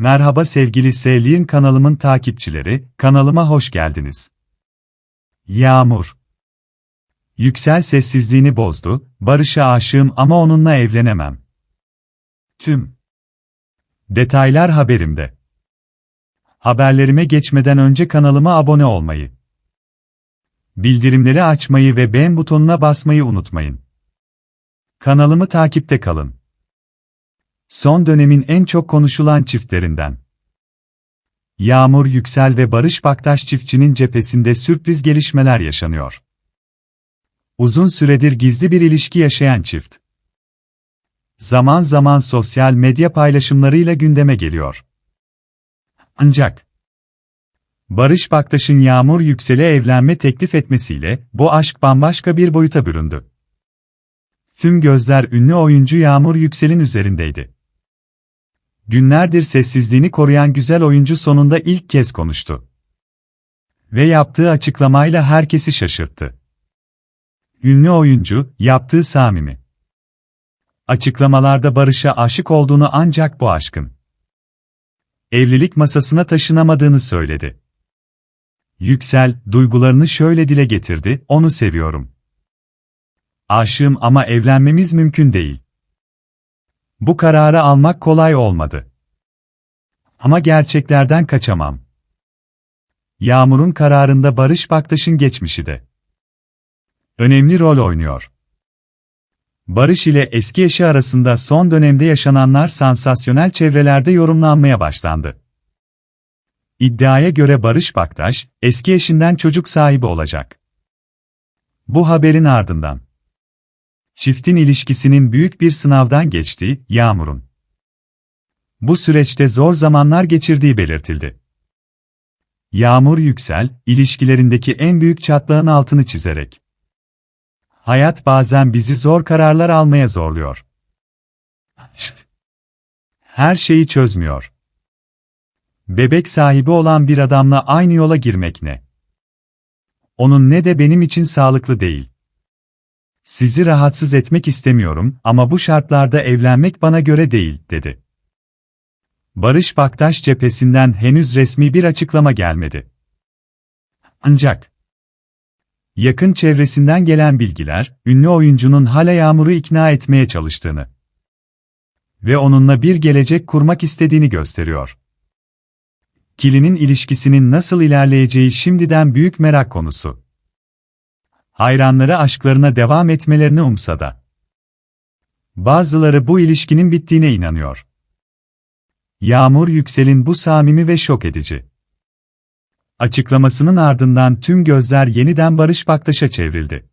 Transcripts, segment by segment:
Merhaba sevgili Selin kanalımın takipçileri, kanalıma hoş geldiniz. Yağmur. Yüksel sessizliğini bozdu, Barış'a aşığım ama onunla evlenemem. Tüm detaylar haberimde. Haberlerime geçmeden önce kanalıma abone olmayı, bildirimleri açmayı ve beğen butonuna basmayı unutmayın. Kanalımı takipte kalın. Son dönemin en çok konuşulan çiftlerinden. Yağmur Yüksel ve Barış Baktaş çiftçinin cephesinde sürpriz gelişmeler yaşanıyor. Uzun süredir gizli bir ilişki yaşayan çift. Zaman zaman sosyal medya paylaşımlarıyla gündeme geliyor. Ancak Barış Baktaş'ın Yağmur Yüksel'e evlenme teklif etmesiyle bu aşk bambaşka bir boyuta büründü. Tüm gözler ünlü oyuncu Yağmur Yüksel'in üzerindeydi. Günlerdir sessizliğini koruyan güzel oyuncu sonunda ilk kez konuştu. Ve yaptığı açıklamayla herkesi şaşırttı. Ünlü oyuncu, yaptığı samimi. Açıklamalarda Barış'a aşık olduğunu ancak bu aşkın evlilik masasına taşınamadığını söyledi. Yüksel, duygularını şöyle dile getirdi, onu seviyorum. Aşığım ama evlenmemiz mümkün değil. Bu kararı almak kolay olmadı. Ama gerçeklerden kaçamam. Yağmur'un kararında Barış Baktaş'ın geçmişi de önemli rol oynuyor. Barış ile eski eşi arasında son dönemde yaşananlar sansasyonel çevrelerde yorumlanmaya başlandı. İddiaya göre Barış Baktaş, eski eşinden çocuk sahibi olacak. Bu haberin ardından çiftin ilişkisinin büyük bir sınavdan geçtiği, Yağmur'un bu süreçte zor zamanlar geçirdiği belirtildi. Yağmur Yüksel, ilişkilerindeki en büyük çatlağın altını çizerek Hayat bazen bizi zor kararlar almaya zorluyor. Her şeyi çözmüyor. Bebek sahibi olan bir adamla aynı yola girmek ne? Onun ne de benim için sağlıklı değil. Sizi rahatsız etmek istemiyorum ama bu şartlarda evlenmek bana göre değil, dedi. Barış Baktaş cephesinden henüz resmi bir açıklama gelmedi. Ancak yakın çevresinden gelen bilgiler, ünlü oyuncunun hala Yağmur'u ikna etmeye çalıştığını ve onunla bir gelecek kurmak istediğini gösteriyor. Kili'nin ilişkisinin nasıl ilerleyeceği şimdiden büyük merak konusu. Hayranları aşklarına devam etmelerini umsa da. Bazıları bu ilişkinin bittiğine inanıyor. Yağmur Yüksel'in bu samimi ve şok edici. Açıklamasının ardından tüm gözler yeniden Barış Baktaş'a çevrildi.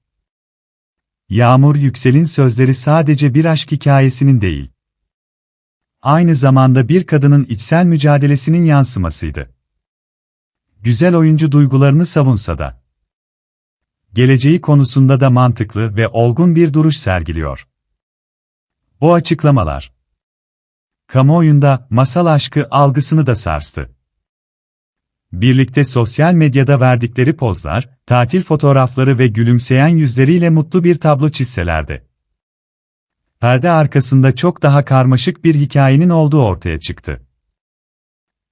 Yağmur Yüksel'in sözleri sadece bir aşk hikayesinin değil. Aynı zamanda bir kadının içsel mücadelesinin yansımasıydı. Güzel oyuncu duygularını savunsa da geleceği konusunda da mantıklı ve olgun bir duruş sergiliyor. Bu açıklamalar kamuoyunda masal aşkı algısını da sarstı. Birlikte sosyal medyada verdikleri pozlar, tatil fotoğrafları ve gülümseyen yüzleriyle mutlu bir tablo çizselerdi. Perde arkasında çok daha karmaşık bir hikayenin olduğu ortaya çıktı.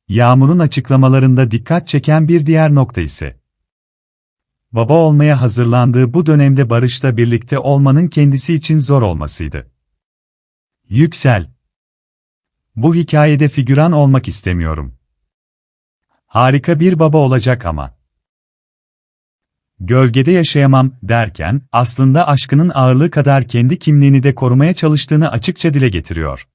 Yağmur'un açıklamalarında dikkat çeken bir diğer nokta ise baba olmaya hazırlandığı bu dönemde Barış'la birlikte olmanın kendisi için zor olmasıydı. Yüksel Bu hikayede figüran olmak istemiyorum. Harika bir baba olacak ama. Gölgede yaşayamam derken aslında aşkının ağırlığı kadar kendi kimliğini de korumaya çalıştığını açıkça dile getiriyor.